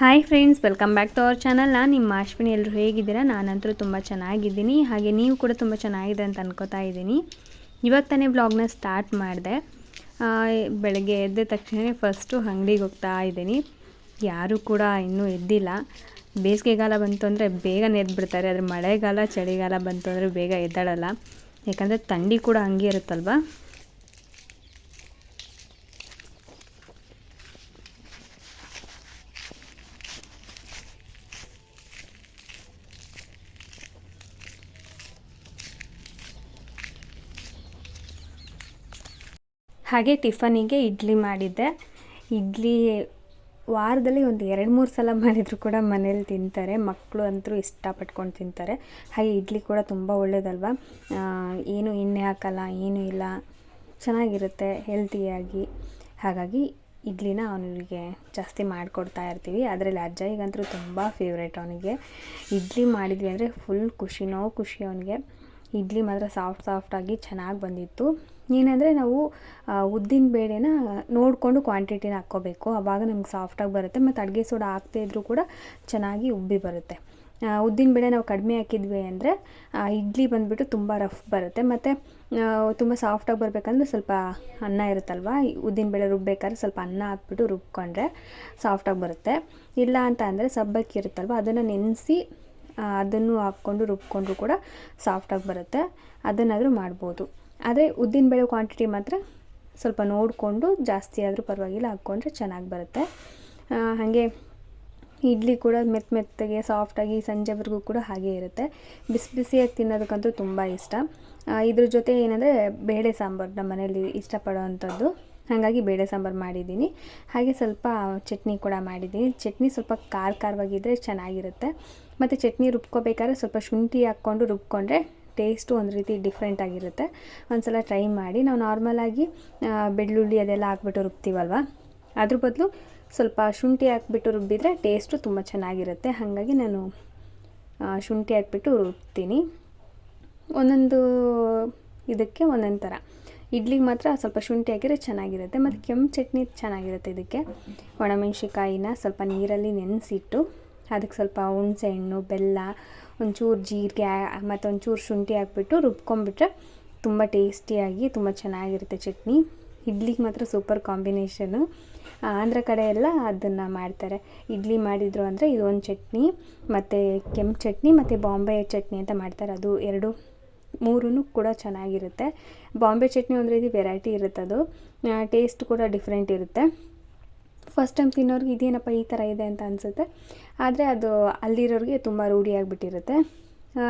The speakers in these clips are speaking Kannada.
Hi friends welcome back to our channel ನಾನು ನಿಮ್ಮ ಅಶ್ವಿನಿ ಎಲ್ಲರೂ ಹೇಗಿದ್ದೀರಾ? ನಾನಂತರೂ ತುಂಬ ಚೆನ್ನಾಗಿದ್ದೀನಿ. ಹಾಗೆ ನೀವು ಕೂಡ ತುಂಬ ಚೆನ್ನಾಗಿದೆ ಅಂತ ಅನ್ಕೋತಾ ಇದ್ದೀನಿ. ಇವಾಗ ತಾನೇ ಬ್ಲಾಗ್ನ ಸ್ಟಾರ್ಟ್ ಮಾಡಿದೆ. ಬೆಳಗ್ಗೆ ಎದ್ದ ತಕ್ಷಣ ಫಸ್ಟು ಅಂಗಡಿಗೆ ಹೋಗ್ತಾ ಇದ್ದೀನಿ. ಯಾರೂ ಕೂಡ ಇನ್ನೂ ಎದ್ದಿಲ್ಲ. ಬೇಸಿಗೆಗಾಲ ಬಂತು ಅಂದರೆ ಬೇಗ ಎದ್ಬಿಡ್ತಾರೆ. ಆದರೆ ಮಳೆಗಾಲ, ಚಳಿಗಾಲ ಬಂತು ಅಂದರೆ ಬೇಗ ಎದ್ದಾಡಲ್ಲ ಯಾಕಂದರೆ ಥಂಡಿ ಕೂಡ ಹಂಗೆ ಇರುತ್ತಲ್ವ? ಹಾಗೆ ಟಿಫನಿಗೆ ಇಡ್ಲಿ ಮಾಡಿದ್ದೆ. ಇಡ್ಲಿ ವಾರದಲ್ಲಿ ಒಂದು ಎರಡು ಮೂರು ಸಲ ಮಾಡಿದರೂ ಕೂಡ ಮನೇಲಿ ತಿಂತಾರೆ. ಮಕ್ಕಳು ಅಂತೂ ಇಷ್ಟಪಟ್ಕೊಂಡು ತಿಂತಾರೆ. ಹಾಗೆ ಇಡ್ಲಿ ಕೂಡ ತುಂಬ ಒಳ್ಳೆಯದಲ್ವ ಏನು ಎಣ್ಣೆ ಹಾಕಲ್ಲ, ಏನೂ ಇಲ್ಲ. ಚೆನ್ನಾಗಿರುತ್ತೆ, ಹೆಲ್ತಿಯಾಗಿ. ಹಾಗಾಗಿ ಇಡ್ಲಿನ ಅವನಿಗೆ ಜಾಸ್ತಿ ಮಾಡಿಕೊಡ್ತಾ ಇರ್ತೀವಿ. ಅದರಲ್ಲಿ ಅಜ್ಜಯ್ಯಗಂತೂ ತುಂಬ ಫೇವ್ರೇಟ್ ಅವನಿಗೆ. ಇಡ್ಲಿ ಮಾಡಿದ್ವಿ ಅಂದರೆ ಫುಲ್ ಖುಷಿನೋ ಖುಷಿ ಅವನಿಗೆ. ಇಡ್ಲಿ ಮಾತ್ರ ಸಾಫ್ಟ್ ಸಾಫ್ಟಾಗಿ ಚೆನ್ನಾಗಿ ಬಂದಿತ್ತು. ಏನಂದರೆ ನಾವು ಉದ್ದಿನ ಬೇಳೆನ ನೋಡಿಕೊಂಡು ಕ್ವಾಂಟಿಟಿನ ಹಾಕ್ಕೋಬೇಕು. ಆವಾಗ ನಮ್ಗೆ ಸಾಫ್ಟಾಗಿ ಬರುತ್ತೆ ಮತ್ತು ಅಡುಗೆ ಸೋಡಾ ಹಾಕ್ದೇ ಇದ್ದರೂ ಕೂಡ ಚೆನ್ನಾಗಿ ಉಬ್ಬಿ ಬರುತ್ತೆ. ಉದ್ದಿನ ಬೇಳೆ ನಾವು ಕಡಿಮೆ ಹಾಕಿದ್ವಿ ಅಂದರೆ ಇಡ್ಲಿ ಬಂದುಬಿಟ್ಟು ತುಂಬ ರಫ್ ಬರುತ್ತೆ. ಮತ್ತು ತುಂಬ ಸಾಫ್ಟಾಗಿ ಬರಬೇಕಂದ್ರೆ ಸ್ವಲ್ಪ ಅನ್ನ ಇರುತ್ತಲ್ವ? ಉದ್ದಿನ ಬೇಳೆ ರುಬ್ಬೇಕಾದ್ರೆ ಸ್ವಲ್ಪ ಅನ್ನ ಹಾಕ್ಬಿಟ್ಟು ರುಬ್ಕೊಂಡ್ರೆ ಸಾಫ್ಟಾಗಿ ಬರುತ್ತೆ. ಇಲ್ಲ ಅಂತ ಅಂದರೆ ಸಬ್ಬಕ್ಕಿ ಇರುತ್ತಲ್ವ? ಅದನ್ನು ನೆನೆಸಿ ಅದನ್ನು ಹಾಕ್ಕೊಂಡು ರುಬ್ಕೊಂಡ್ರು ಕೂಡ ಸಾಫ್ಟಾಗಿ ಬರುತ್ತೆ. ಅದನ್ನಾದರೂ ಮಾಡ್ಬೋದು. ಆದರೆ ಉದ್ದಿನಬೇಳೆ ಕ್ವಾಂಟಿಟಿ ಮಾತ್ರ ಸ್ವಲ್ಪ ನೋಡಿಕೊಂಡು ಜಾಸ್ತಿ ಆದರೂ ಪರವಾಗಿಲ್ಲ, ಹಾಕ್ಕೊಂಡ್ರೆ ಚೆನ್ನಾಗಿ ಬರುತ್ತೆ. ಹಾಗೆ ಇಡ್ಲಿ ಕೂಡ ಮೆತ್ತ ಮೆತ್ತಗೆ ಸಾಫ್ಟಾಗಿ ಸಂಜೆವರೆಗೂ ಕೂಡ ಹಾಗೇ ಇರುತ್ತೆ. ಬಿಸಿ ಬಿಸಿಯಾಗಿ ತಿನ್ನೋದಕ್ಕಂತೂ ತುಂಬ ಇಷ್ಟ. ಇದ್ರ ಜೊತೆ ಏನಂದರೆ ಬೇಳೆ ಸಾಂಬಾರು ನಮ್ಮ ಮನೇಲಿ ಇಷ್ಟಪಡೋವಂಥದ್ದು. ಹಾಗಾಗಿ ಬೇಳೆ ಸಾಂಬಾರು ಮಾಡಿದ್ದೀನಿ. ಹಾಗೆ ಸ್ವಲ್ಪ ಚಟ್ನಿ ಕೂಡ ಮಾಡಿದ್ದೀನಿ. ಚಟ್ನಿ ಸ್ವಲ್ಪ ಖಾರ ಖಾರವಾಗಿದ್ದರೆ ಚೆನ್ನಾಗಿರುತ್ತೆ. ಮತ್ತು ಚಟ್ನಿ ರುಬ್ಕೋಬೇಕಾದ್ರೆ ಸ್ವಲ್ಪ ಶುಂಠಿ ಹಾಕ್ಕೊಂಡು ರುಬ್ಕೊಂಡ್ರೆ ಟೇಸ್ಟು ಒಂದು ರೀತಿ ಡಿಫ್ರೆಂಟ್ ಆಗಿರುತ್ತೆ. ಒಂದು ಸಲ ಟ್ರೈ ಮಾಡಿ, ನಾವು ನಾರ್ಮಲಾಗಿ ಬೆಳ್ಳುಳ್ಳಿ ಅದೆಲ್ಲ ಹಾಕ್ಬಿಟ್ಟು ರುಬ್ತೀವಲ್ವ? ಅದ್ರ ಬದಲು ಸ್ವಲ್ಪ ಶುಂಠಿ ಹಾಕ್ಬಿಟ್ಟು ರುಬ್ಬಿದರೆ ಟೇಸ್ಟು ತುಂಬ ಚೆನ್ನಾಗಿರುತ್ತೆ. ಹಾಗಾಗಿ ನಾನು ಶುಂಠಿ ಹಾಕ್ಬಿಟ್ಟು ರುಬ್ತೀನಿ. ಒಂದೊಂದು ಇದಕ್ಕೆ ಒಂದೊಂದು ಥರ ಇಡ್ಲಿಗೆ ಮಾತ್ರ ಸ್ವಲ್ಪ ಶುಂಠಿ ಹಾಕಿದರೆ ಚೆನ್ನಾಗಿರುತ್ತೆ. ಮತ್ತು ಕೆಂಪು ಚಟ್ನಿ ಚೆನ್ನಾಗಿರುತ್ತೆ ಇದಕ್ಕೆ. ಒಣಮೆಣ್ಸಿಕಾಯಿನ ಸ್ವಲ್ಪ ನೀರಲ್ಲಿ ನೆನೆಸಿಟ್ಟು ಅದಕ್ಕೆ ಸ್ವಲ್ಪ ಹುಣಸೆಹಣ್ಣು ಬೆಲ್ಲ, ಒಂಚೂರು ಜೀರಿಗೆ, ಮತ್ತು ಒಂಚೂರು ಶುಂಠಿ ಹಾಕ್ಬಿಟ್ಟು ರುಬ್ಕೊಂಬಿಟ್ರೆ ತುಂಬ ಟೇಸ್ಟಿಯಾಗಿ ತುಂಬ ಚೆನ್ನಾಗಿರುತ್ತೆ ಚಟ್ನಿ. ಇಡ್ಲಿಗೆ ಮಾತ್ರ ಸೂಪರ್ ಕಾಂಬಿನೇಷನು. ಆಂಧ್ರ ಕಡೆ ಎಲ್ಲ ಅದನ್ನು ಮಾಡ್ತಾರೆ. ಇಡ್ಲಿ ಮಾಡಿದರು ಅಂದರೆ ಇದೊಂದು ಚಟ್ನಿ, ಮತ್ತು ಕೆಂಪು ಚಟ್ನಿ, ಮತ್ತು ಬಾಂಬೆ ಚಟ್ನಿ ಅಂತ ಮಾಡ್ತಾರೆ. ಅದು ಎರಡು ಮೂರೂ ಕೂಡ ಚೆನ್ನಾಗಿರುತ್ತೆ. ಬಾಂಬೆ ಚಟ್ನಿ ಒಂದು ರೀತಿ ವೆರೈಟಿ ಇರುತ್ತೆ ಅದು ಟೇಸ್ಟ್ ಕೂಡ ಡಿಫ್ರೆಂಟ್ ಇರುತ್ತೆ. ಫಸ್ಟ್ ಟೈಮ್ ತಿನ್ನೋರಿಗೆ ಇದೇನಪ್ಪ ಈ ಥರ ಇದೆ ಅಂತ ಅನಿಸುತ್ತೆ. ಆದರೆ ಅದು ಅಲ್ಲಿರೋರಿಗೆ ತುಂಬ ರೂಢಿಯಾಗಿಬಿಟ್ಟಿರುತ್ತೆ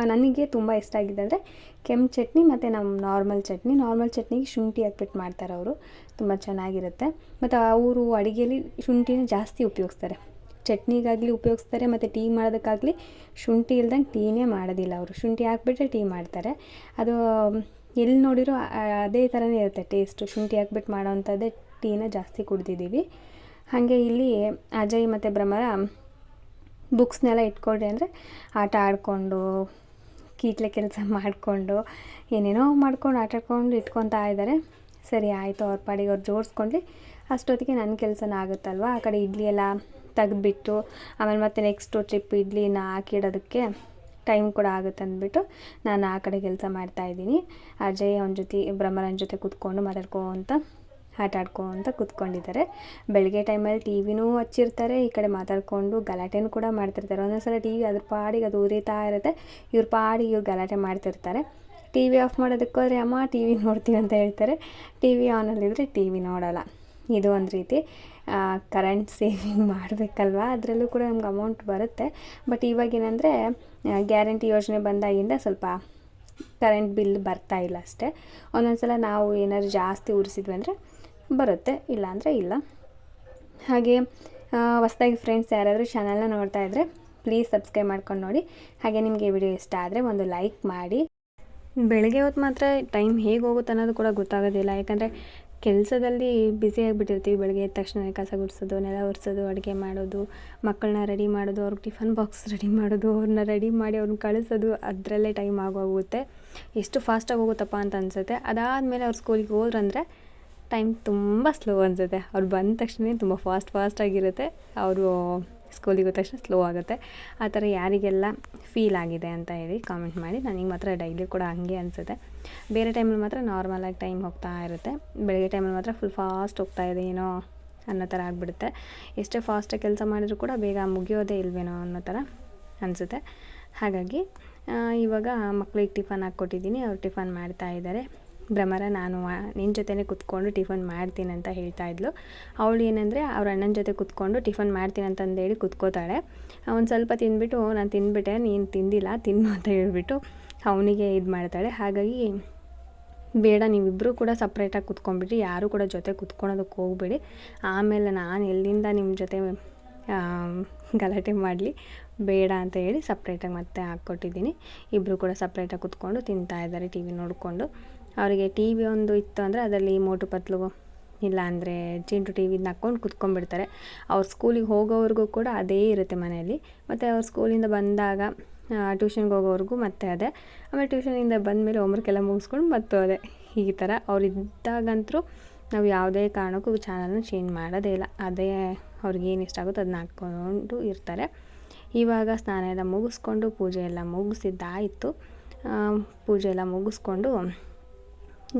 ನನಗೆ ತುಂಬ ಇಷ್ಟ ಆಗಿದೆ ಅಂದರೆ ಕೆಂಪು ಚಟ್ನಿ ಮತ್ತು ನಮ್ಮ ನಾರ್ಮಲ್ ಚಟ್ನಿ. ನಾರ್ಮಲ್ ಚಟ್ನಿಗೆ ಶುಂಠಿ ಹಾಕ್ಬಿಟ್ಟು ಮಾಡ್ತಾರೆ ಅವರು. ತುಂಬ ಚೆನ್ನಾಗಿರುತ್ತೆ. ಮತ್ತು ಅವರು ಅಡುಗೆಯಲ್ಲಿ ಶುಂಠಿನ ಜಾಸ್ತಿ ಉಪಯೋಗಿಸ್ತಾರೆ. ಚಟ್ನಿಗಾಗಲಿ ಉಪಯೋಗಿಸ್ತಾರೆ, ಮತ್ತು ಟೀ ಮಾಡೋದಕ್ಕಾಗಲಿ ಶುಂಠಿ ಇಲ್ದಂಗೆ ಟೀನೇ ಮಾಡೋದಿಲ್ಲ ಅವರು. ಶುಂಠಿ ಹಾಕ್ಬಿಟ್ರೆ ಟೀ ಮಾಡ್ತಾರೆ. ಅದು ಎಲ್ಲಿ ನೋಡಿರೋ ಅದೇ ಥರನೇ ಇರುತ್ತೆ ಟೇಸ್ಟು. ಶುಂಠಿ ಹಾಕ್ಬಿಟ್ಟು ಮಾಡೋವಂಥದ್ದೇ ಟೀನ ಜಾಸ್ತಿ ಕುಡ್ದಿದ್ದೀವಿ. ಹಾಗೆ ಇಲ್ಲಿ ಅಜಯ್ ಮತ್ತು ಭ್ರಮರ ಬುಕ್ಸ್ನೆಲ್ಲ ಇಟ್ಕೊಳ್ರಿ ಅಂದರೆ ಆಟ ಆಡಿಕೊಂಡು, ಕೀಟ್ಲೆ ಕೆಲಸ ಮಾಡಿಕೊಂಡು, ಏನೇನೋ ಮಾಡ್ಕೊಂಡು ಆಟಾಡ್ಕೊಂಡು ಇಟ್ಕೊತಾ ಇದ್ದಾರೆ. ಸರಿ ಆಯಿತು, ಅವ್ರ ಪಾಡಿಗೆ ಅವ್ರು ಜೋಡಿಸ್ಕೊಂಡ್ಲಿ. ಅಷ್ಟೊತ್ತಿಗೆ ನನ್ನ ಕೆಲಸನ ಆಗುತ್ತಲ್ವ? ಆ ಕಡೆ ಇಡ್ಲಿ ಎಲ್ಲ ತೆಗೆದ್ಬಿಟ್ಟು, ಆಮೇಲೆ ಮತ್ತೆ ನೆಕ್ಸ್ಟು ಟ್ರಿಪ್ ಇಡ್ಲಿನ ಹಾಕಿಡೋದಕ್ಕೆ ಟೈಮ್ ಕೂಡ ಆಗುತ್ತೆ ಅಂದ್ಬಿಟ್ಟು ನಾನು ಆ ಕಡೆ ಕೆಲಸ ಮಾಡ್ತಾಯಿದ್ದೀನಿ ಅಜಯ್ ಅವನ ಜೊತೆ, ಭ್ರಮರನ ಜೊತೆ ಕೂತ್ಕೊಂಡು ಮಾತಾಡ್ಕೊಂತ ಆಟ ಆಡ್ಕೊಂತ ಕೂತ್ಕೊಂಡಿದ್ದಾರೆ. ಬೆಳಗ್ಗೆ ಟೈಮಲ್ಲಿ ಟಿ ವಿನೂ ಹಚ್ಚಿರ್ತಾರೆ, ಈ ಕಡೆ ಮಾತಾಡಿಕೊಂಡು ಗಲಾಟೆನೂ ಕೂಡ ಮಾಡ್ತಿರ್ತಾರೆ. ಒಂದೊಂದ್ಸಲ ಟಿ ವಿ ಅದ್ರ ಪಾಡಿಗೆ ಅದು ಉರಿತಾ ಇರುತ್ತೆ, ಇವ್ರ ಪಾಡಿಗೆ ಇವ್ರು ಗಲಾಟೆ ಮಾಡ್ತಿರ್ತಾರೆ. ಟಿ ವಿ ಆಫ್ ಮಾಡೋದಕ್ಕೋದ್ರೆ ಅಮ್ಮ ಟಿ ವಿ ನೋಡ್ತೀವಿ ಅಂತ ಹೇಳ್ತಾರೆ. ಟಿ ವಿ ಆನಲ್ಲಿದ್ದರೆ ಟಿ ವಿ ನೋಡೋಲ್ಲ. ಇದು ಒಂದು ರೀತಿ. ಕರೆಂಟ್ ಸೇವಿಂಗ್ ಮಾಡಬೇಕಲ್ವ? ಅದರಲ್ಲೂ ಕೂಡ ನಮ್ಗೆ ಅಮೌಂಟ್ ಬರುತ್ತೆ. ಬಟ್ ಇವಾಗ ಏನಂದರೆ ಗ್ಯಾರಂಟಿ ಯೋಜನೆ ಬಂದಾಗಿಂದ ಸ್ವಲ್ಪ ಕರೆಂಟ್ ಬಿಲ್ ಬರ್ತಾ ಇಲ್ಲ ಅಷ್ಟೇ. ಒಂದೊಂದು ಸಲ ನಾವು ಏನಾದ್ರು ಜಾಸ್ತಿ ಉರಿಸಿದ್ವಿ ಅಂದರೆ ಬರುತ್ತೆ ಇಲ್ಲ ಅಂದರೆ ಇಲ್ಲ. ಹಾಗೆ ಹೊಸ್ದಾಗಿ ಫ್ರೆಂಡ್ಸ್ ಯಾರಾದರೂ ಚಾನಲ್ನ ನೋಡ್ತಾ ಇದ್ದರೆ ಪ್ಲೀಸ್ ಸಬ್ಸ್ಕ್ರೈಬ್ ಮಾಡ್ಕೊಂಡು ನೋಡಿ. ಹಾಗೆ ನಿಮಗೆ ವಿಡಿಯೋ ಇಷ್ಟ ಆದರೆ ಒಂದು ಲೈಕ್ ಮಾಡಿ. ಬೆಳಗ್ಗೆ ಹೊತ್ತು ಮಾತ್ರ ಟೈಮ್ ಹೇಗೆ ಹೋಗುತ್ತೆ ಅನ್ನೋದು ಕೂಡ ಗೊತ್ತಾಗೋದಿಲ್ಲ. ಯಾಕಂದರೆ ಕೆಲಸದಲ್ಲಿ ಬ್ಯುಸಿ ಆಗಿಬಿಟ್ಟಿರ್ತೀವಿ. ಬೆಳಗ್ಗೆ ಎದ್ದ ತಕ್ಷಣ ಕಸ ಗುಡಿಸೋದು, ನೆಲ ಒರೆಸೋದು, ಅಡುಗೆ ಮಾಡೋದು ಮಕ್ಕಳನ್ನ ರೆಡಿ ಮಾಡೋದು ಅವ್ರಿಗೆ ಟಿಫನ್ ಬಾಕ್ಸ್ ರೆಡಿ ಮಾಡೋದು ಅವ್ರನ್ನ ರೆಡಿ ಮಾಡಿ ಅವ್ರನ್ನ ಕಳಿಸೋದು, ಅದರಲ್ಲೇ ಟೈಮ್ ಆಗೋಗುತ್ತೆ. ಎಷ್ಟು ಫಾಸ್ಟಾಗಿ ಹೋಗುತ್ತಪ್ಪ ಅಂತ ಅನಿಸುತ್ತೆ. ಅದಾದಮೇಲೆ ಅವ್ರು ಸ್ಕೂಲಿಗೆ ಹೋದ್ರಂದರೆ ಟೈಮ್ ತುಂಬ ಸ್ಲೋ ಅನಿಸುತ್ತೆ. ಅವ್ರು ಬಂದ ತಕ್ಷಣ ತುಂಬ ಫಾಸ್ಟ್ ಫಾಸ್ಟಾಗಿರುತ್ತೆ ಅವರು ಸ್ಕೂಲಿಗೆ ಹೋದ ತಕ್ಷಣ ಸ್ಲೋ ಆಗುತ್ತೆ. ಆ ಥರ ಯಾರಿಗೆಲ್ಲ ಫೀಲ್ ಆಗಿದೆ ಅಂತ ಹೇಳಿ ಕಾಮೆಂಟ್ ಮಾಡಿ. ನನಗೆ ಮಾತ್ರ ಡೈಲಿ ಕೂಡ ಹಂಗೆ ಅನಿಸುತ್ತೆ. ಬೇರೆ ಟೈಮಲ್ಲಿ ಮಾತ್ರ ನಾರ್ಮಲಾಗಿ ಟೈಮ್ ಹೋಗ್ತಾ ಇರುತ್ತೆ. ಬೆಳಗ್ಗೆ ಟೈಮಲ್ಲಿ ಮಾತ್ರ ಫುಲ್ ಫಾಸ್ಟ್ ಹೋಗ್ತಾ ಇದೆ ಏನೋ ಅನ್ನೋ ಥರ ಆಗಿಬಿಡುತ್ತೆ. ಎಷ್ಟೇ ಫಾಸ್ಟಾಗಿ ಕೆಲಸ ಮಾಡಿದರೂ ಕೂಡ ಬೇಗ ಮುಗಿಯೋದೇ ಇಲ್ವೇನೋ ಅನ್ನೋ ಥರ ಅನಿಸುತ್ತೆ. ಹಾಗಾಗಿ ಇವಾಗ ಮಕ್ಳಿಗೆ ಟಿಫನ್ ಹಾಕ್ಕೊಟ್ಟಿದ್ದೀನಿ. ಅವ್ರು ಟಿಫನ್ ಮಾಡ್ತಾ ಇದ್ದಾರೆ. ಭ್ರಮರ ನಾನು ನಿನ್ನ ಜೊತೆನೇ ಕುತ್ಕೊಂಡು ಟಿಫನ್ ಮಾಡ್ತೀನಿ ಅಂತ ಹೇಳ್ತಾ ಇದ್ಲು. ಅವಳು ಏನಂದರೆ, ಅವ್ರ ಅಣ್ಣನ ಜೊತೆ ಕುತ್ಕೊಂಡು ಟಿಫನ್ ಮಾಡ್ತೀನಿ ಅಂತಂದೇಳಿ ಕುತ್ಕೋತಾಳೆ. ಒಂದು ಸ್ವಲ್ಪ ತಿಂದ್ಬಿಟ್ಟು, ನಾನು ತಿಂದ್ಬಿಟ್ಟೆ ನೀನು ತಿಂದಿಲ್ಲ, ತಿನ್ನು ಅಂತ ಹೇಳ್ಬಿಟ್ಟು ಅವನಿಗೆ ಇದು ಮಾಡ್ತಾಳೆ. ಹಾಗಾಗಿ ಬೇಡ ನೀವಿಬ್ಬರೂ ಕೂಡ ಸಪ್ರೇಟಾಗಿ ಕುತ್ಕೊಂಡ್ಬಿಟ್ಟು ಯಾರೂ ಕೂಡ ಜೊತೆ ಕುತ್ಕೊಳೋದಕ್ಕೆ ಹೋಗ್ಬೇಡಿ. ಆಮೇಲೆ ನಾನು ಎಲ್ಲಿಂದ ನಿಮ್ಮ ಜೊತೆ ಗಲಾಟೆ ಮಾಡಲಿ, ಬೇಡ ಅಂತ ಹೇಳಿ ಸಪ್ರೇಟಾಗಿ ಮತ್ತೆ ಹಾಕ್ಕೊಟ್ಟಿದ್ದೀನಿ. ಇಬ್ಬರು ಕೂಡ ಸಪ್ರೇಟಾಗಿ ಕುತ್ಕೊಂಡು ತಿಂತಾ ಇದ್ದಾರೆ ಟಿ ವಿ ನೋಡಿಕೊಂಡು. ಅವರಿಗೆ ಟಿ ವಿ ಒಂದು ಇತ್ತು ಅಂದರೆ ಅದರಲ್ಲಿ ಮೋಟು ಪತ್ಲು ಇಲ್ಲ ಅಂದರೆ ಚಿಂಟು ಟಿ ವಿನ ಹಾಕ್ಕೊಂಡು ಕುತ್ಕೊಂಡ್ಬಿಡ್ತಾರೆ. ಅವ್ರು ಸ್ಕೂಲಿಗೆ ಹೋಗೋವ್ರಿಗೂ ಕೂಡ ಅದೇ ಇರುತ್ತೆ ಮನೆಯಲ್ಲಿ. ಮತ್ತು ಅವ್ರು ಸ್ಕೂಲಿಂದ ಬಂದಾಗ ಟ್ಯೂಷನ್ಗೆ ಹೋಗೋವ್ರಿಗೂ ಮತ್ತೆ ಅದೇ. ಆಮೇಲೆ ಟ್ಯೂಷನಿಂದ ಬಂದಮೇಲೆ ಹೋಮ್ವರ್ಕ್ ಎಲ್ಲ ಮುಗಿಸ್ಕೊಂಡು ಮತ್ತು ಅದೇ, ಈ ಥರ. ಅವ್ರು ಇದ್ದಾಗಂತೂ ನಾವು ಯಾವುದೇ ಕಾರಣಕ್ಕೂ ಚಾನಲ್ನ ಚೇಂಜ್ ಮಾಡೋದೇ ಇಲ್ಲ. ಅದೇ ಅವ್ರಿಗೆ ಏನು ಇಷ್ಟ ಆಗುತ್ತೋ ಅದನ್ನ ಹಾಕ್ಕೊಂಡು ಇರ್ತಾರೆ. ಇವಾಗ ಸ್ನಾನ ಎಲ್ಲ ಮುಗಿಸ್ಕೊಂಡು ಪೂಜೆ ಎಲ್ಲ ಮುಗಿಸಿದ್ದಾಯಿತು. ಪೂಜೆ ಎಲ್ಲ ಮುಗಿಸ್ಕೊಂಡು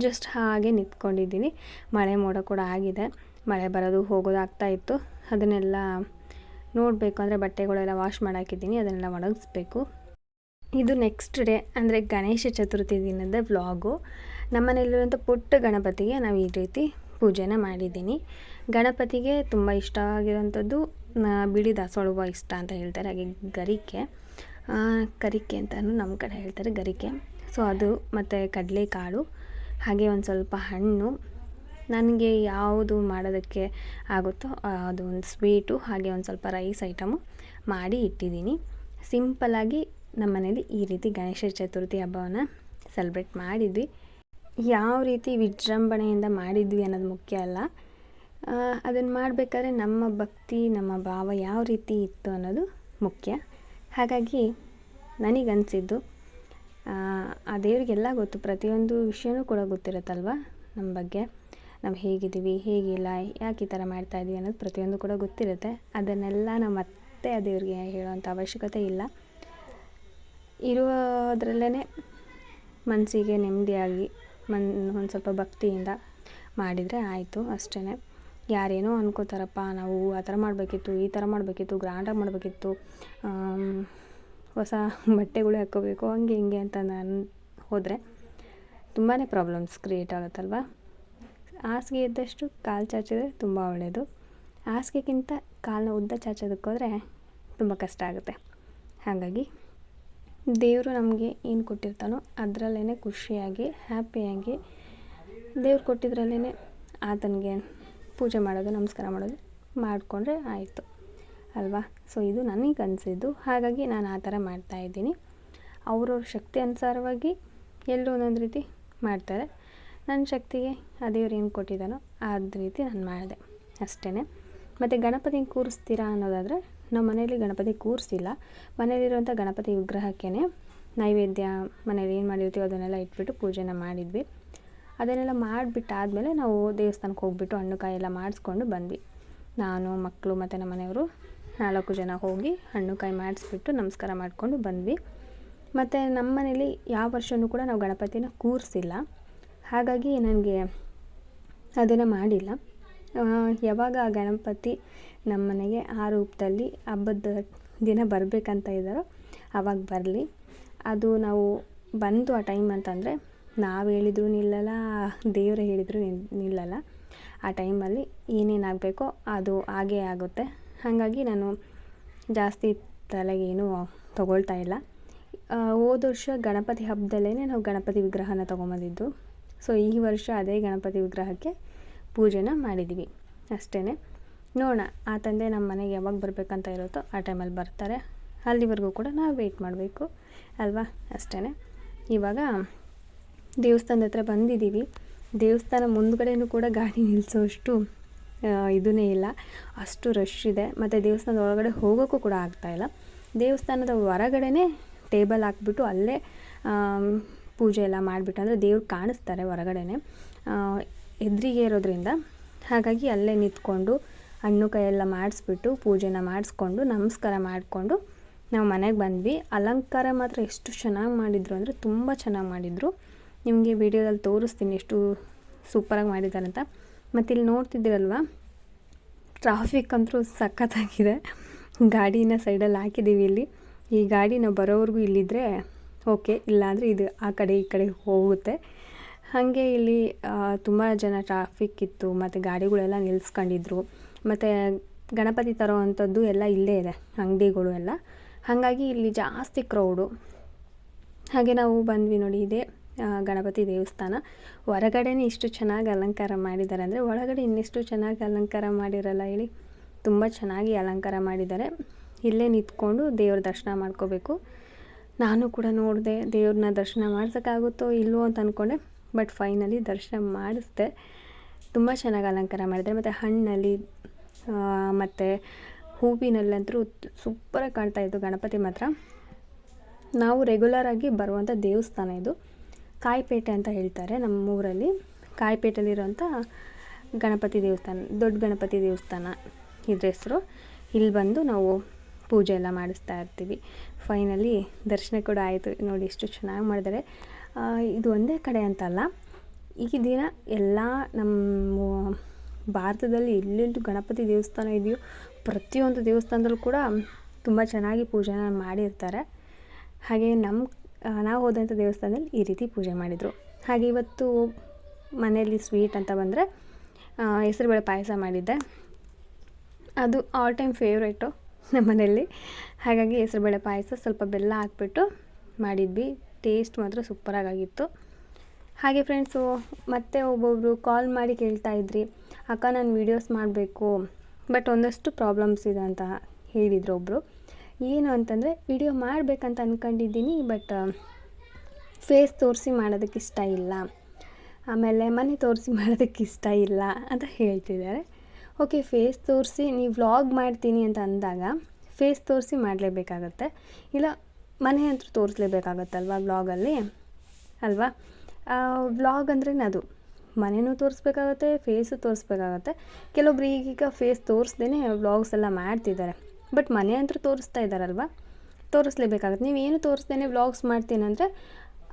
ಜಸ್ಟ್ ಹಾಗೆ ನಿಂತ್ಕೊಂಡಿದ್ದೀನಿ. ಮಳೆ ಮೋಡ ಕೂಡ ಆಗಿದೆ. ಮಳೆ ಬರೋದು ಹೋಗೋದು ಆಗ್ತಾ ಇತ್ತು. ಅದನ್ನೆಲ್ಲ ನೋಡಬೇಕು ಅಂದರೆ ಬಟ್ಟೆಗಳೆಲ್ಲ ವಾಶ್ ಮಾಡಾಕಿದ್ದೀನಿ. ಅದನ್ನೆಲ್ಲ ಒಣಗಿಸ್ಬೇಕು. ಇದು ನೆಕ್ಸ್ಟ್ ಡೇ ಅಂದರೆ ಗಣೇಶ ಚತುರ್ಥಿ ದಿನದ ವ್ಲಾಗು ನಮ್ಮನೇಲಿರುವಂಥ ಪುಟ್ಟ ಗಣಪತಿಗೆ ನಾವು ಈ ರೀತಿ ಪೂಜೆನ ಮಾಡಿದ್ದೀನಿ. ಗಣಪತಿಗೆ ತುಂಬ ಇಷ್ಟ ಬಿಳಿ ದಾಸವಾಳ ಇಷ್ಟ ಅಂತ ಹೇಳ್ತಾರೆ. ಹಾಗೆ ಗರಿಕೆ. ಕರಿಕೆ ಅಂತಲೂ ನಮ್ಮ ಕಡೆ ಹೇಳ್ತಾರೆ, ಗರಿಕೆ. ಸೊ ಅದು ಮತ್ತು ಕಡಲೆಕಾಳು. ಹಾಗೆ ಒಂದು ಸ್ವಲ್ಪ ಹಣ್ಣು ನನಗೆ ಯಾವುದು ಮಾಡೋದಕ್ಕೆ ಆಗುತ್ತೋ ಅದು ಒಂದು ಸ್ವೀಟು, ಹಾಗೆ ಒಂದು ಸ್ವಲ್ಪ ರೈಸ್ ಐಟಮು ಮಾಡಿ ಇಟ್ಟಿದ್ದೀನಿ. ಸಿಂಪಲ್ಲಾಗಿ ನಮ್ಮ ಮನೇಲಿ ಈ ರೀತಿ ಗಣೇಶ ಚತುರ್ಥಿ ಹಬ್ಬವನ್ನು ಸೆಲೆಬ್ರೇಟ್ ಮಾಡಿದ್ವಿ. ಯಾವ ರೀತಿ ವಿಜೃಂಭಣೆಯಿಂದ ಮಾಡಿದ್ವಿ ಅನ್ನೋದು ಮುಖ್ಯ ಅಲ್ಲ. ಅದನ್ನು ಮಾಡಬೇಕಾದ್ರೆ ನಮ್ಮ ಭಕ್ತಿ, ನಮ್ಮ ಭಾವ ಯಾವ ರೀತಿ ಇತ್ತು ಅನ್ನೋದು ಮುಖ್ಯ. ಹಾಗಾಗಿ ನನಗನ್ಸಿದ್ದು ಆ, ದೇವರಿಗೆಲ್ಲ ಗೊತ್ತು. ಪ್ರತಿಯೊಂದು ವಿಷಯನೂ ಕೂಡ ಗೊತ್ತಿರುತ್ತಲ್ವ ನಮ್ಮ ಬಗ್ಗೆ? ನಾವು ಹೇಗಿದ್ದೀವಿ ಹೇಗಿಲ್ಲ ಯಾಕೆ ಈ ಥರ ಮಾಡ್ತಾ ಇದ್ದೀವಿ ಅನ್ನೋದು ಪ್ರತಿಯೊಂದು ಕೂಡ ಗೊತ್ತಿರುತ್ತೆ. ಅದನ್ನೆಲ್ಲ ನಾವು ಮತ್ತೆ ಆ ದೇವರಿಗೆ ಹೇಳೋವಂಥ ಅವಶ್ಯಕತೆ ಇಲ್ಲ. ಇರೋದ್ರಲ್ಲೇ ಮನಸ್ಸಿಗೆ ನೆಮ್ಮದಿಯಾಗಿ ಮನ್ ಒಂದು ಸ್ವಲ್ಪ ಭಕ್ತಿಯಿಂದ ಮಾಡಿದರೆ ಆಯಿತು ಅಷ್ಟೇ ಯಾರೇನೋ ಅನ್ಕೋತಾರಪ್ಪ ನಾವು ಆ ಥರ ಮಾಡಬೇಕಿತ್ತು ಈ ಥರ ಮಾಡಬೇಕಿತ್ತು ಗ್ರ್ಯಾಂಡಾಗಿ ಮಾಡಬೇಕಿತ್ತು ಹೊಸ ಬಟ್ಟೆಗಳು ಹಾಕೋಬೇಕು ಹಂಗೆ ಹಿಂಗೆ ಅಂತ ನಾನು ಹೋದರೆ ತುಂಬಾ ಪ್ರಾಬ್ಲಮ್ಸ್ ಕ್ರಿಯೇಟ್ ಆಗುತ್ತಲ್ವ? ಹಾಸಿಗೆ ಇದ್ದಷ್ಟು ಕಾಲು ಚಾಚಿದ್ರೆ ತುಂಬ ಒಳ್ಳೆಯದು ಹಾಸಿಗೆಗಿಂತ ಕಾಲನ್ನ ಉದ್ದ ಚಾಚೋದಕ್ಕೋದ್ರೆ ತುಂಬ ಕಷ್ಟ ಆಗುತ್ತೆ. ಹಾಗಾಗಿ ದೇವರು ನಮಗೆ ಏನು ಕೊಟ್ಟಿರ್ತಾನೋ ಅದರಲ್ಲೇ ಖುಷಿಯಾಗಿ, ಹ್ಯಾಪಿಯಾಗಿ ದೇವ್ರು ಕೊಟ್ಟಿದ್ರಲ್ಲೇ ಆತನಿಗೆ ಪೂಜೆ ಮಾಡೋದು, ನಮಸ್ಕಾರ ಮಾಡೋದು ಮಾಡಿಕೊಂಡ್ರೆ ಆಯಿತು. ಅಲ್ವಾ? ಸೊ ಇದು ನನಗೆ ಅನಿಸಿದ್ದು. ಹಾಗಾಗಿ ನಾನು ಆ ಥರ ಮಾಡ್ತಾಯಿದ್ದೀನಿ ಅವ್ರವ್ರ ಶಕ್ತಿ ಅನುಸಾರವಾಗಿ ಎಲ್ಲೂ ಒಂದೊಂದು ರೀತಿ ಮಾಡ್ತಾರೆ. ನನ್ನ ಶಕ್ತಿಗೆ ಆ ದೇವ್ರು ಏನು ಕೊಟ್ಟಿದ್ದಾನೋ ಅದ ರೀತಿ ನಾನು ಮಾಡಿದೆ. ಅಷ್ಟೇ ಮತ್ತು ಗಣಪತಿನ ಕೂರಿಸ್ತೀರಾ ಅನ್ನೋದಾದರೆ ನಮ್ಮ ಮನೆಯಲ್ಲಿ ಗಣಪತಿ ಕೂರಿಸಿಲ್ಲ. ಮನೇಲಿರುವಂಥ ಗಣಪತಿ ವಿಗ್ರಹಕ್ಕೇ ನೈವೇದ್ಯ ಮನೇಲಿ ಏನು ಮಾಡಿರ್ತೀವಿ ಅದನ್ನೆಲ್ಲ ಇಟ್ಬಿಟ್ಟು ಪೂಜೆನ ಮಾಡಿದ್ವಿ. ಅದನ್ನೆಲ್ಲ ಮಾಡಿಬಿಟ್ಟಾದ್ಮೇಲೆ ನಾವು ದೇವಸ್ಥಾನಕ್ಕೆ ಹೋಗ್ಬಿಟ್ಟು ಹಣ್ಣು ಕಾಯಿ ಎಲ್ಲ ಮಾಡಿಸ್ಕೊಂಡು ಬಂದ್ವಿ. ನಾನು ಮಕ್ಕಳು ಮತ್ತು ನಮ್ಮ ಮನೆಯವರು ನಾಲ್ಕು ಜನ ಹೋಗಿ ಹಣ್ಣು ಕಾಯಿ ಮಾಡಿಸ್ಬಿಟ್ಟು ನಮಸ್ಕಾರ ಮಾಡಿಕೊಂಡು ಬಂದ್ವಿ. ಮತ್ತು ನಮ್ಮ ಮನೇಲಿ ಯಾವ ವರ್ಷವೂ ಕೂಡ ನಾವು ಗಣಪತಿನ ಕೂರಿಸಿಲ್ಲ. ಹಾಗಾಗಿ ನನಗೆ ಅದನ್ನು ಮಾಡಿಲ್ಲ. ಯಾವಾಗ ಆ ಗಣಪತಿ ನಮ್ಮ ಮನೆಗೆ ಆ ರೂಪದಲ್ಲಿ ಹಬ್ಬದ ದಿನ ಬರಬೇಕಂತ ಇದ್ದಾರೋ ಆವಾಗ ಬರಲಿ. ಅದು ನಾವು ಬಂತು ಆ ಟೈಮ್ ಅಂತಂದರೆ ನಾವು ಹೇಳಿದ್ರು ನಿಲ್ಲಲ್ಲ, ದೇವರೇ ಹೇಳಿದ್ರು ನಿಲ್, ನಿಲ್ಲಲ್ಲ. ಆ ಟೈಮಲ್ಲಿ ಏನೇನಾಗಬೇಕೋ ಅದು ಹಾಗೇ ಆಗುತ್ತೆ. ಹಾಗಾಗಿ ನಾನು ಜಾಸ್ತಿ ತಲೆಗೇನು ತೊಗೊಳ್ತಾ ಇಲ್ಲ. ಹೋದ ವರ್ಷ ಗಣಪತಿ ಹಬ್ಬದಲ್ಲೇ ನಾವು ಗಣಪತಿ ವಿಗ್ರಹನ ತೊಗೊಂಬಂದಿದ್ದು. ಸೊ ಈ ವರ್ಷ ಅದೇ ಗಣಪತಿ ವಿಗ್ರಹಕ್ಕೆ ಪೂಜೆನ ಮಾಡಿದ್ದೀವಿ ಅಷ್ಟೇ ನೋಡೋಣ, ಆ ತಂದೆ ನಮ್ಮ ಮನೆಗೆ ಯಾವಾಗ ಬರಬೇಕಂತ ಇರುತ್ತೋ ಆ ಟೈಮಲ್ಲಿ ಬರ್ತಾರೆ. ಅಲ್ಲಿವರೆಗೂ ಕೂಡ ನಾವು ವೆಯ್ಟ್ ಮಾಡಬೇಕು, ಅಲ್ವಾ? ಅಷ್ಟೇ ಇವಾಗ ದೇವಸ್ಥಾನದ ಹತ್ರ ಬಂದಿದ್ದೀವಿ. ದೇವಸ್ಥಾನ ಮುಂದ್ಗಡೆನೂ ಕೂಡ ಗಾಡಿ ನಿಲ್ಲಿಸೋಷ್ಟು ಇದನ್ನೇ ಇಲ್ಲ. ಅಷ್ಟು ರಶ್ ಇದೆ. ಮತ್ತು ದೇವಸ್ಥಾನದ ಒಳಗಡೆ ಹೋಗೋಕ್ಕೂ ಕೂಡ ಆಗ್ತಾಯಿಲ್ಲ ದೇವಸ್ಥಾನದ ಹೊರಗಡೆನೇ ಟೇಬಲ್ ಹಾಕ್ಬಿಟ್ಟು ಅಲ್ಲೇ ಪೂಜೆ ಎಲ್ಲ ಮಾಡಿಬಿಟ್ಟು ಅಂದರೆ ದೇವ್ರು ಕಾಣಿಸ್ತಾರೆ ಹೊರಗಡೆನೆ. ಎದುರಿಗೆ ಇರೋದ್ರಿಂದ. ಹಾಗಾಗಿ ಅಲ್ಲೇ ನಿಂತ್ಕೊಂಡು ಹಣ್ಣು ಕೈಯೆಲ್ಲ ಮಾಡಿಸ್ಬಿಟ್ಟು ಪೂಜೆನ ಮಾಡಿಸ್ಕೊಂಡು ನಮಸ್ಕಾರ ಮಾಡಿಕೊಂಡು ನಾವು ಮನೆಗೆ ಬಂದ್ವಿ. ಅಲಂಕಾರ ಮಾತ್ರ ಎಷ್ಟು ಚೆನ್ನಾಗಿ ಮಾಡಿದರು ಅಂದರೆ ತುಂಬ ಚೆನ್ನಾಗಿ ಮಾಡಿದರು. ನಿಮಗೆ ವಿಡಿಯೋದಲ್ಲಿ ತೋರಿಸ್ತೀನಿ ಎಷ್ಟು ಸೂಪರಾಗಿ ಮಾಡಿದ್ದಾರೆ ಅಂತ ಮತ್ತು ಇಲ್ಲಿ ನೋಡ್ತಿದ್ದೀರಲ್ವ? ಟ್ರಾಫಿಕ್ ಅಂತೂ ಸಖತ್ತಾಗಿದೆ. ಗಾಡಿನ ಸೈಡಲ್ಲಿ ಹಾಕಿದ್ದೀವಿ ಇಲ್ಲಿ. ಈ ಗಾಡಿ ನಾವು ಬರೋವರೆಗೂ ಇಲ್ಲಿದ್ದರೆ ಓಕೆ ಇಲ್ಲಾಂದರೆ ಇದು ಆ ಕಡೆ ಈ ಕಡೆ ಹೋಗುತ್ತೆ. ಹಾಗೆ ಇಲ್ಲಿ ತುಂಬ ಜನ ಟ್ರಾಫಿಕ್ ಇತ್ತು, ಮತ್ತು ಗಾಡಿಗಳೆಲ್ಲ ನಿಲ್ಸ್ಕೊಂಡಿದ್ರು. ಮತ್ತು ಗಣಪತಿ ತರೋ ಅಂಥದ್ದು ಎಲ್ಲ ಇಲ್ಲೇ ಇದೆ, ಅಂಗಡಿಗಳು ಎಲ್ಲ. ಹಾಗಾಗಿ ಇಲ್ಲಿ ಜಾಸ್ತಿ ಕ್ರೌಡು ಹಾಗೆ ನಾವು ಬಂದ್ವಿ ನೋಡಿ, ಇದೆ ಗಣಪತಿ ದೇವಸ್ಥಾನ. ಹೊರಗಡೆನೇ ಇಷ್ಟು ಚೆನ್ನಾಗಿ ಅಲಂಕಾರ ಮಾಡಿದ್ದಾರೆ. ಅಂದರೆ ಒಳಗಡೆ ಇನ್ನೆಷ್ಟು ಚೆನ್ನಾಗಿ ಅಲಂಕಾರ ಮಾಡಿರಲ್ಲ ಹೇಳಿ. ತುಂಬ ಚೆನ್ನಾಗಿ ಅಲಂಕಾರ ಮಾಡಿದ್ದಾರೆ. ಇಲ್ಲೇ ನಿಂತ್ಕೊಂಡು ದೇವ್ರ ದರ್ಶನ ಮಾಡ್ಕೋಬೇಕು. ನಾನು ಕೂಡ ನೋಡಿದೆ ದೇವ್ರನ್ನ ದರ್ಶನ ಮಾಡ್ಸೋಕ್ಕಾಗುತ್ತೋ ಇಲ್ವೋ ಅಂತ ಅಂದ್ಕೊಂಡೆ ಬಟ್ ಫೈನಲಿ ದರ್ಶನ ಮಾಡಿಸ್ದೆ. ತುಂಬ ಚೆನ್ನಾಗಿ ಅಲಂಕಾರ ಮಾಡಿದ್ದಾರೆ. ಮತ್ತು ಹಣ್ಣಲ್ಲಿ ಮತ್ತು ಹೂವಿನಲ್ಲಂತೂ ಸೂಪರಾಗಿ ಕಾಣ್ತಾಯಿತ್ತು ಗಣಪತಿ ಮಾತ್ರ. ನಾವು ರೆಗ್ಯುಲರಾಗಿ ಬರುವಂಥ ದೇವಸ್ಥಾನ ಇದು. ಕಾಯಿಪೇಟೆ ಅಂತ ಹೇಳ್ತಾರೆ ನಮ್ಮ ಊರಲ್ಲಿ ಕಾಯಿಪೇಟೆಯಲ್ಲಿರುವಂಥ ಗಣಪತಿ ದೇವಸ್ಥಾನ, ದೊಡ್ಡ ಗಣಪತಿ ದೇವಸ್ಥಾನ ಇದ್ರ ಹೆಸರು. ಇಲ್ಲಿ ಬಂದು ನಾವು ಪೂಜೆ ಎಲ್ಲ ಮಾಡಿಸ್ತಾ ಇರ್ತೀವಿ. ಫೈನಲಿ ದರ್ಶನ ಕೂಡ ಆಯಿತು. ನೋಡಿ ಎಷ್ಟು ಚೆನ್ನಾಗಿ ಮಾಡಿದ್ದಾರೆ. ಇದು ಒಂದೇ ಕಡೆ ಅಂತಲ್ಲ, ಈ ದಿನ ಎಲ್ಲ ನಮ್ಮ ಭಾರತದಲ್ಲಿ ಎಲ್ಲೆಲ್ಲೂ ಗಣಪತಿ ದೇವಸ್ಥಾನ ಇದೆಯೋ ಪ್ರತಿಯೊಂದು ದೇವಸ್ಥಾನದಲ್ಲೂ ಕೂಡ ತುಂಬ ಚೆನ್ನಾಗಿ ಪೂಜೆನ ಮಾಡಿರ್ತಾರೆ. ಹಾಗೆ ನಮ್ಮ ನಾವು ಹೋದಂಥ ದೇವಸ್ಥಾನದಲ್ಲಿ ಈ ರೀತಿ ಪೂಜೆ ಮಾಡಿದರು. ಹಾಗೆ ಇವತ್ತು ಮನೆಯಲ್ಲಿ ಸ್ವೀಟ್ ಅಂತ ಬಂದರೆ ಹೆಸರುಬೇಳೆ ಪಾಯಸ ಮಾಡಿದ್ದೆ. ಅದು ಆಲ್ ಟೈಮ್ ಫೇವ್ರೇಟು ನಮ್ಮ ಮನೆಯಲ್ಲಿ. ಹಾಗಾಗಿ ಹೆಸರುಬೇಳೆ ಪಾಯಸ ಸ್ವಲ್ಪ ಬೆಲ್ಲ ಹಾಕ್ಬಿಟ್ಟು ಮಾಡಿದ್ವಿ. ಟೇಸ್ಟ್ ಮಾತ್ರ ಸೂಪರಾಗಿತ್ತು ಹಾಗೆ ಫ್ರೆಂಡ್ಸು ಮತ್ತೆ ಒಬ್ಬೊಬ್ಬರು ಕಾಲ್ ಮಾಡಿ ಕೇಳ್ತಾ ಇದ್ರಿ. ಅಕ್ಕ, ನಾನು ವೀಡಿಯೋಸ್ ಮಾಡಬೇಕು ಬಟ್ ಒಂದಷ್ಟು ಪ್ರಾಬ್ಲಮ್ಸ್ ಇದೆ ಅಂತ ಹೇಳಿದರು ಒಬ್ಬರು ಏನು ಅಂತಂದರೆ ವಿಡಿಯೋ ಮಾಡಬೇಕಂತ ಅಂದ್ಕೊಂಡಿದ್ದೀನಿ ಬಟ್ ಫೇಸ್ ತೋರಿಸಿ ಮಾಡೋದಕ್ಕೆ ಇಷ್ಟ ಇಲ್ಲ. ಆಮೇಲೆ ಮನೆ ತೋರಿಸಿ ಮಾಡೋದಕ್ಕೆ ಇಷ್ಟ ಇಲ್ಲ ಅಂತ ಹೇಳ್ತಿದ್ದಾರೆ. ಓಕೆ ಫೇಸ್ ತೋರಿಸಿ ನೀವು ವ್ಲಾಗ್ ಮಾಡ್ತೀನಿ ಅಂತ ಅಂದಾಗ ಫೇಸ್ ತೋರಿಸಿ ಮಾಡಲೇಬೇಕಾಗತ್ತೆ. ಇಲ್ಲ, ಮನೆ ಅಂತೂ ತೋರಿಸ್ಲೇಬೇಕಾಗತ್ತಲ್ವ ವ್ಲಾಗಲ್ಲಿ ಅಲ್ವಾ? ವ್ಲಾಗ್ ಅಂದ್ರೆ ಅದು? ಮನೆಯೂ ತೋರಿಸ್ಬೇಕಾಗತ್ತೆ ಫೇಸು ತೋರಿಸ್ಬೇಕಾಗತ್ತೆ. ಕೆಲವೊಬ್ರು ಈಗೀಗ ಫೇಸ್ ತೋರಿಸ್ದೇ ವ್ಲಾಗ್ಸ್ ಎಲ್ಲ ಮಾಡ್ತಿದ್ದಾರೆ. ಬಟ್ ಮನೆ ಅಂತೂ ತೋರಿಸ್ತಾ ಇದ್ದಾರಲ್ವ? ತೋರಿಸ್ಲೇಬೇಕಾಗತ್ತೆ. ನೀವೇನು ತೋರಿಸ್ತೇನೆ ವ್ಲಾಗ್ಸ್ ಮಾಡ್ತೀನಂದರೆ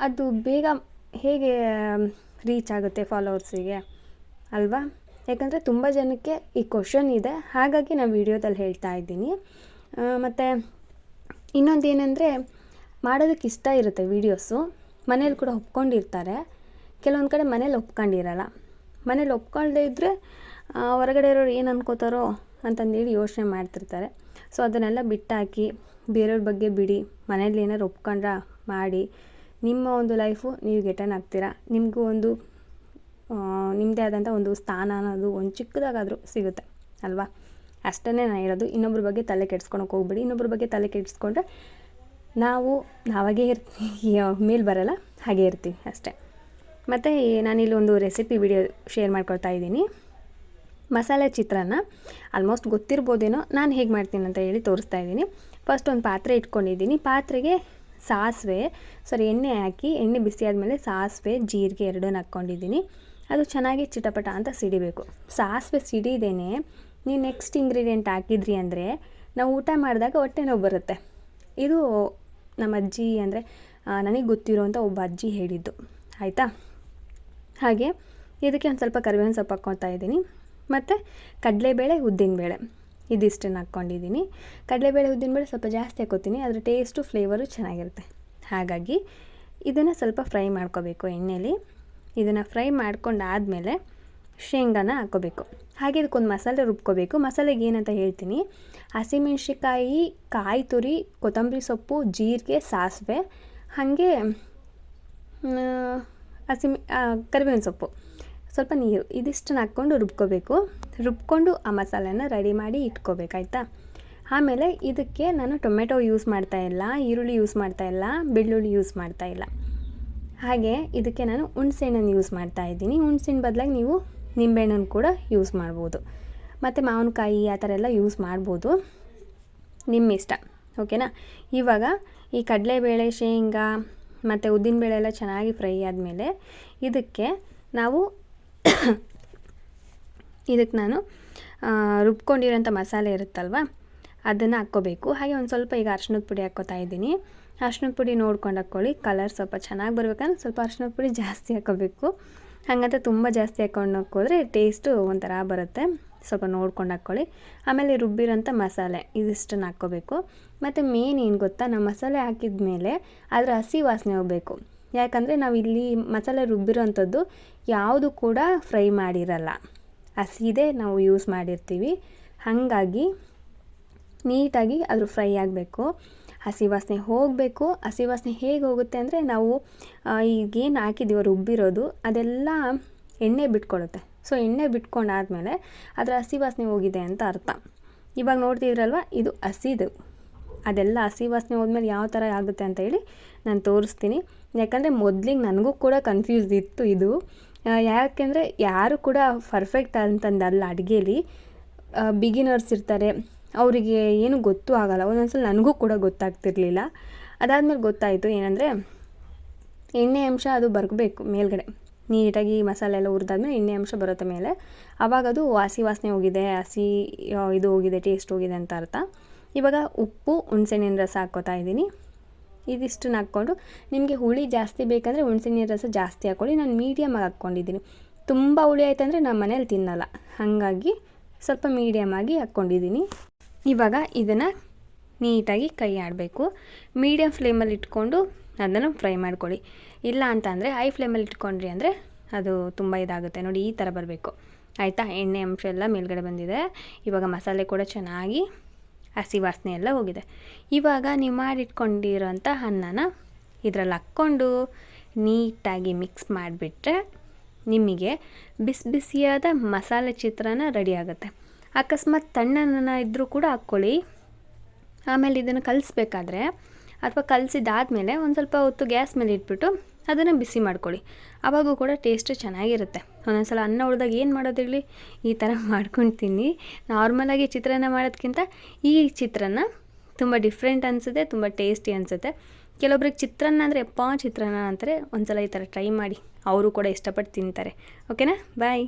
ಅದು ಬೇಗ ಹೇಗೆ ರೀಚ್ ಆಗುತ್ತೆ ಫಾಲೋವರ್ಸಿಗೆ ಅಲ್ವಾ? ಯಾಕಂದರೆ ತುಂಬ ಜನಕ್ಕೆ ಈ ಕ್ವಶನ್ ಇದೆ. ಹಾಗಾಗಿ ನಾನು ವೀಡಿಯೋದಲ್ಲಿ ಹೇಳ್ತಾ ಇದ್ದೀನಿ. ಮತ್ತು ಇನ್ನೊಂದು ಏನಂದರೆ ಮಾಡೋದಕ್ಕೆ ಇಷ್ಟ ಇರುತ್ತೆ ವೀಡಿಯೋಸು ಮನೇಲಿ ಕೂಡ ಒಪ್ಕೊಂಡಿರ್ತಾರೆ. ಕೆಲವೊಂದು ಕಡೆ ಮನೇಲಿ ಒಪ್ಕೊಂಡಿರಲ್ಲ. ಮನೇಲಿ ಒಪ್ಕೊಳ್ದೇ ಇದ್ದರೆ ಹೊರಗಡೆ ಇರೋರು ಏನು ಅನ್ಕೋತಾರೋ ಅಂತಂದೇಳಿ ಯೋಚನೆ ಮಾಡ್ತಿರ್ತಾರೆ. ಸೊ ಅದನ್ನೆಲ್ಲ ಬಿಟ್ಟಾಕಿ ಬೇರೆಯವ್ರ ಬಗ್ಗೆ ಬಿಡಿ ಮನೇಲಿ ಏನಾರು ಒಪ್ಕೊಂಡ್ರ ಮಾಡಿ. ನಿಮ್ಮ ಒಂದು ಲೈಫು ನೀವು ಗೆಟನ್ ಆಗ್ತೀರಾ? ನಿಮಗೂ ಒಂದು ನಿಮ್ಮದೇ ಆದಂಥ ಒಂದು ಸ್ಥಾನ ಅನ್ನೋದು ಒಂದು ಚಿಕ್ಕದಾಗಾದರೂ ಸಿಗುತ್ತೆ, ಅಲ್ವಾ? ಅಷ್ಟೇ ನಾನು ಹೇಳೋದು. ಇನ್ನೊಬ್ರ ಬಗ್ಗೆ ತಲೆ ಕೆಡ್ಸ್ಕೊಳಕ್ಕೆ ಹೋಗ್ಬಿಡಿ. ಇನ್ನೊಬ್ರ ಬಗ್ಗೆ ತಲೆ ಕೆಡಿಸ್ಕೊಂಡ್ರೆ ನಾವು ನಾವಾಗೇ ಇರ್ತೀವಿ ಮೇಲೆ ಬರಲ್ಲ, ಹಾಗೆ ಇರ್ತೀವಿ ಅಷ್ಟೇ. ಮತ್ತು ನಾನಿಲ್ಲಿ ಒಂದು ರೆಸಿಪಿ ವಿಡಿಯೋ ಶೇರ್ ಮಾಡ್ಕೊಳ್ತಾ ಇದ್ದೀನಿ. ಮಸಾಲೆ ಚಿತ್ರಾನ್ನ ಆಲ್ಮೋಸ್ಟ್ ಗೊತ್ತಿರ್ಬೋದೇನೋ ನಾನು ಹೇಗೆ ಮಾಡ್ತೀನಿ ಅಂತ ಹೇಳಿ ತೋರಿಸ್ತಾ ಇದ್ದೀನಿ. ಫಸ್ಟ್ ಒಂದು ಪಾತ್ರೆ ಇಟ್ಕೊಂಡಿದ್ದೀನಿ. ಪಾತ್ರೆಗೆ ಸಾಸಿವೆ ಸರಿ ಎಣ್ಣೆ ಹಾಕಿ, ಎಣ್ಣೆ ಬಿಸಿ ಆದಮೇಲೆ ಸಾಸಿವೆ, ಜೀರಿಗೆ ಎರಡನ್ನೂ ಹಾಕ್ಕೊಂಡಿದ್ದೀನಿ. ಅದು ಚೆನ್ನಾಗಿ ಚಿಟಪಟ ಅಂತ ಸಿಡಿಬೇಕು. ಸಾಸಿವೆ ಸಿಡಿದೇನೆ ನೀವು ನೆಕ್ಸ್ಟ್ ಇಂಗ್ರೀಡಿಯೆಂಟ್ ಹಾಕಿದ್ರಿ ಅಂದರೆ ನಾವು ಊಟ ಮಾಡಿದಾಗ ಹೊಟ್ಟೆ ನೋವು ಬರುತ್ತೆ. ಇದು ನಮ್ಮ ಅಜ್ಜಿ ಅಂದರೆ ನನಗೆ ಗೊತ್ತಿರೋವಂಥ ಒಬ್ಬ ಅಜ್ಜಿ ಹೇಳಿದ್ದು. ಆಯಿತಾ? ಹಾಗೆ ಇದಕ್ಕೆ ಒಂದು ಸ್ವಲ್ಪ ಕರಿಬೇವಿನ ಸೊಪ್ಪು ಹಾಕ್ಕೊತಾ ಇದ್ದೀನಿ. ಮತ್ತು ಕಡಲೆಬೇಳೆ ಉದ್ದಿನಬೇಳೆ. ಇದಿಷ್ಟನ್ನು ಹಾಕ್ಕೊಂಡಿದ್ದೀನಿ. ಕಡಲೆಬೇಳೆ ಉದ್ದಿನಬೇಳೆ ಸ್ವಲ್ಪ ಜಾಸ್ತಿ ಹಾಕೋತೀನಿ ಅದರ ಟೇಸ್ಟು ಫ್ಲೇವರು ಚೆನ್ನಾಗಿರುತ್ತೆ. ಹಾಗಾಗಿ ಇದನ್ನು ಸ್ವಲ್ಪ ಫ್ರೈ ಮಾಡ್ಕೋಬೇಕು ಎಣ್ಣೆಯಲ್ಲಿ ಇದನ್ನು ಫ್ರೈ ಮಾಡ್ಕೊಂಡಾದಮೇಲೆ ಶೇಂಗಾನ ಹಾಕೋಬೇಕು. ಹಾಗೆ ಇದಕ್ಕೊಂದು ಮಸಾಲೆ ರುಬ್ಕೋಬೇಕು. ಮಸಾಲೆಗೆ ಏನಂತ ಹೇಳ್ತೀನಿ ಹಸಿಮೆಣ್ಸಿಕಾಯಿ ಕಾಯಿ ತುರಿ ಕೊತ್ತಂಬರಿ ಸೊಪ್ಪು, ಜೀರಿಗೆ, ಸಾಸಿವೆ, ಹಾಗೆ ಹಸಿಮೆ ಕರಿಬೇವಿನ ಸೊಪ್ಪು. ಸ್ವಲ್ಪ ನೀರು ಇದಿಷ್ಟನ್ನು ಹಾಕ್ಕೊಂಡು ರುಬ್ಕೋಬೇಕು. ರುಬ್ಕೊಂಡು ಆ ಮಸಾಲೆನ ರೆಡಿ ಮಾಡಿ ಇಟ್ಕೋಬೇಕಾಯ್ತಾ? ಆಮೇಲೆ ಇದಕ್ಕೆ ನಾನು ಟೊಮೆಟೊ ಯೂಸ್ ಮಾಡ್ತಾ ಇಲ್ಲ, ಈರುಳ್ಳಿ ಯೂಸ್ ಮಾಡ್ತಾ ಇಲ್ಲ, ಬೆಳ್ಳುಳ್ಳಿ ಯೂಸ್ ಮಾಡ್ತಾ ಇಲ್ಲ. ಹಾಗೆ ಇದಕ್ಕೆ ನಾನು ಹುಣ್ಸೆಹಣ್ಣನ್ನು ಯೂಸ್ ಮಾಡ್ತಾ ಇದ್ದೀನಿ. ಹುಣ್ಸೆಹಣ್ಣು ಬದಲಾಗಿ ನೀವು ನಿಂಬೆಹಣ್ಣನ್ನು ಕೂಡ ಯೂಸ್ ಮಾಡ್ಬೋದು. ಮತ್ತು ಮಾವಿನಕಾಯಿ ಆ ಥರ ಎಲ್ಲ ಯೂಸ್ ಮಾಡ್ಬೋದು. ನಿಮ್ಮ ಇಷ್ಟ, ಓಕೆನಾ? ಇವಾಗ ಈ ಕಡಲೆಬೇಳೆ, ಶೇಂಗಾ ಮತ್ತು ಉದ್ದಿನಬೇಳೆ ಎಲ್ಲ ಚೆನ್ನಾಗಿ ಫ್ರೈ ಆದಮೇಲೆ ಇದಕ್ಕೆ ನಾವು ಇದಕ್ಕೆ ನಾನು ರುಬ್ಕೊಂಡಿರೋಂಥ ಮಸಾಲೆ ಇರುತ್ತಲ್ವ, ಅದನ್ನು ಹಾಕ್ಕೋಬೇಕು. ಹಾಗೆ ಒಂದು ಸ್ವಲ್ಪ ಈಗ ಅರ್ಶಿನದ ಪುಡಿ ಹಾಕ್ಕೋತಾ ಇದ್ದೀನಿ. ಅರ್ಶಿನದ ಪುಡಿ ನೋಡ್ಕೊಂಡು ಹಾಕ್ಕೊಳ್ಳಿ. ಕಲರ್ ಸ್ವಲ್ಪ ಚೆನ್ನಾಗಿ ಬರ್ಬೇಕಂದ್ರೆ ಸ್ವಲ್ಪ ಅರ್ಶಿನದ ಪುಡಿ ಜಾಸ್ತಿ ಹಾಕ್ಕೋಬೇಕು. ಹಾಗಂತ ತುಂಬ ಜಾಸ್ತಿ ಹಾಕ್ಕೊಂಡು ಹಾಕೋದ್ರೆ ಟೇಸ್ಟು ಒಂಥರ ಬರುತ್ತೆ. ಸ್ವಲ್ಪ ನೋಡ್ಕೊಂಡು ಹಾಕ್ಕೊಳ್ಳಿ. ಆಮೇಲೆ ರುಬ್ಬಿರೋಂಥ ಮಸಾಲೆ ಇದಿಷ್ಟನ್ನು ಹಾಕ್ಕೋಬೇಕು. ಮತ್ತು ಮೇನ್ ಏನು ಗೊತ್ತಾ, ನಾವು ಮಸಾಲೆ ಹಾಕಿದ ಮೇಲೆ ಅದರ ಹಸಿ ವಾಸನೆ ಹೋಗಬೇಕು. ಯಾಕಂದರೆ ನಾವು ಇಲ್ಲಿ ಮಸಾಲೆ ರುಬ್ಬಿರೋಂಥದ್ದು ಯಾವುದು ಕೂಡ ಫ್ರೈ ಮಾಡಿರಲ್ಲ. ಹಸಿದೇ ನಾವು ಯೂಸ್ ಮಾಡಿರ್ತೀವಿ. ಹಾಗಾಗಿ ನೀಟಾಗಿ ಅದು ಫ್ರೈ ಆಗಬೇಕು. ಹಸಿ ವಾಸನೆ ಹೋಗಬೇಕು. ಹಸಿ ವಾಸನೆ ಹೇಗೆ ಹೋಗುತ್ತೆ ಅಂದರೆ ನಾವು ಈಗೇನು ಹಾಕಿದ್ದೀವೋ ರುಬ್ಬಿರೋದು ಅದೆಲ್ಲ ಎಣ್ಣೆ ಬಿಟ್ಕೊಳ್ಳುತ್ತೆ ಸೊ ಎಣ್ಣೆ ಬಿಟ್ಕೊಂಡಾದಮೇಲೆ ಅದರ ಹಸಿ ವಾಸನೆ ಹೋಗಿದೆ ಅಂತ ಅರ್ಥ. ಇವಾಗ ನೋಡ್ತಿದ್ರಲ್ವ? ಇದು ಹಸಿದು. ಅದೆಲ್ಲ ಹಸಿ ವಾಸನೆ ಹೋದ್ಮೇಲೆ ಯಾವ ಥರ ಆಗುತ್ತೆ ಅಂತ ಹೇಳಿ ನಾನು ತೋರಿಸ್ತೀನಿ. ಯಾಕಂದರೆ ಮೊದಲಿಗೆ ನನಗೂ ಕೂಡ ಕನ್ಫ್ಯೂಸ್ ಇತ್ತು ಇದು. ಯಾಕೆಂದರೆ ಯಾರು ಕೂಡ ಪರ್ಫೆಕ್ಟ್ ಅಂತಂದಲ್ಲ ಅಡುಗೇಲಿ. ಬಿಗಿನರ್ಸ್ ಇರ್ತಾರೆ. ಅವರಿಗೆ ಏನು ಗೊತ್ತೂ ಆಗಲ್ಲ. ಒಂದೊಂದ್ಸಲ ನನಗೂ ಕೂಡ ಗೊತ್ತಾಗ್ತಿರ್ಲಿಲ್ಲ. ಅದಾದಮೇಲೆ ಗೊತ್ತಾಯಿತು ಏನಂದರೆ ಎಣ್ಣೆ ಅಂಶ ಅದು ಬರಬೇಕು ಮೇಲ್ಗಡೆ. ನೀಟಾಗಿ ಮಸಾಲೆ ಎಲ್ಲ ಹುರಿದಾದ್ಮೇಲೆ ಎಣ್ಣೆ ಅಂಶ ಬರುತ್ತೆ ಮೇಲೆ. ಆವಾಗ ಅದು ಹಸಿ ವಾಸನೆ ಹೋಗಿದೆ, ಹಸಿ ಇದು ಹೋಗಿದೆ ಟೇಸ್ಟ್ ಹೋಗಿದೆ ಅಂತ ಅರ್ಥ. ಇವಾಗ ಉಪ್ಪು, ಹುಣ್ಸೆಹಣ್ಣಿನ ರಸ ಹಾಕ್ಕೋತಾ ಇದ್ದೀನಿ. ಇದಿಷ್ಟನ್ನ ಹಾಕ್ಕೊಂಡು ನಿಮಗೆ ಹುಳಿ ಜಾಸ್ತಿ ಬೇಕಂದರೆ ಹುಣ್ಸೆಹಣ್ಣಿನ ರಸ ಜಾಸ್ತಿ ಹಾಕ್ಕೊಳ್ಳಿ. ನಾನು ಮೀಡಿಯಮಾಗಿ ಹಾಕ್ಕೊಂಡಿದ್ದೀನಿ. ತುಂಬ ಹುಳಿ ಆಯ್ತಂದರೆ ನಮ್ಮ ಮನೇಲಿ ತಿನ್ನಲ್ಲ. ಹಾಗಾಗಿ ಸ್ವಲ್ಪ ಮೀಡಿಯಮಾಗಿ ಹಾಕ್ಕೊಂಡಿದ್ದೀನಿ. ಇವಾಗ ಇದನ್ನು ನೀಟಾಗಿ ಕೈ ಆಡಬೇಕು. ಮೀಡಿಯಮ್ ಫ್ಲೇಮಲ್ಲಿ ಇಟ್ಕೊಂಡು ಅದನ್ನು ಫ್ರೈ ಮಾಡ್ಕೊಳ್ಳಿ. ಇಲ್ಲ ಅಂತಂದರೆ ಹೈ ಫ್ಲೇಮಲ್ಲಿ ಇಟ್ಕೊಂಡ್ರಿ ಅಂದರೆ ಅದು ತುಂಬ ಇದಾಗುತ್ತೆ. ನೋಡಿ ಈ ಥರ ಬರಬೇಕು. ಆಯಿತಾ? ಎಣ್ಣೆ ಅಂಶ ಎಲ್ಲ ಮೇಲ್ಗಡೆ ಬಂದಿದೆ. ಇವಾಗ ಮಸಾಲೆ ಕೂಡ ಚೆನ್ನಾಗಿ ಹಸಿ ವಾಸನೆ ಎಲ್ಲ ಹೋಗಿದೆ. ಇವಾಗ ನೀವು ಮಾಡಿಟ್ಕೊಂಡಿರೋಂಥ ಅನ್ನನ ಇದರಲ್ಲಿ ಹಾಕ್ಕೊಂಡು ನೀಟಾಗಿ ಮಿಕ್ಸ್ ಮಾಡಿಬಿಟ್ರೆ ನಿಮಗೆ ಬಿಸಿ ಬಿಸಿಯಾದ ಮಸಾಲೆ ಚಿತ್ರಾನ್ನ ರೆಡಿ ಆಗುತ್ತೆ. ಅಕಸ್ಮಾತ್ ತಣ್ಣನ ಇದ್ದರೂ ಕೂಡ ಹಾಕ್ಕೊಳ್ಳಿ. ಆಮೇಲೆ ಇದನ್ನು ಕಲಿಸ್ಬೇಕಾದ್ರೆ ಅಥವಾ ಕಲಸಿದಾದ್ಮೇಲೆ ಒಂದು ಸ್ವಲ್ಪ ಹೊತ್ತು ಗ್ಯಾಸ್ ಮೇಲೆ ಇಟ್ಬಿಟ್ಟು ಅದನ್ನು ಬಿಸಿ ಮಾಡ್ಕೊಳ್ಳಿ. ಆವಾಗೂ ಕೂಡ ಟೇಸ್ಟ್ ಚೆನ್ನಾಗಿರುತ್ತೆ. ಒಂದೊಂದು ಸಲ ಅನ್ನ ಉಳ್ದಾಗ ಏನು ಮಾಡೋದಿರಲಿ? ಈ ಥರ ಮಾಡ್ಕೊಂಡು ತಿನ್ನಿ ನಾರ್ಮಲಾಗಿ ಚಿತ್ರಾನ್ನ ಮಾಡೋದಕ್ಕಿಂತ ಈ ಚಿತ್ರಾನ್ನ ತುಂಬ ಡಿಫ್ರೆಂಟ್ ಅನಿಸುತ್ತೆ, ತುಂಬ ಟೇಸ್ಟಿ ಅನಿಸುತ್ತೆ. ಕೆಲವೊಬ್ರಿಗೆ ಚಿತ್ರಾನ್ನ ಅಂದರೆ ಎಪ್ಪ ಚಿತ್ರಾನ್ನ ಅಂತಾರೆ. ಒಂದು ಸಲ ಈ ಥರ ಟ್ರೈ ಮಾಡಿ. ಅವರು ಕೂಡ ಇಷ್ಟಪಟ್ಟು ತಿಂತಾರೆ. ಓಕೆನಾ ಬಾಯ್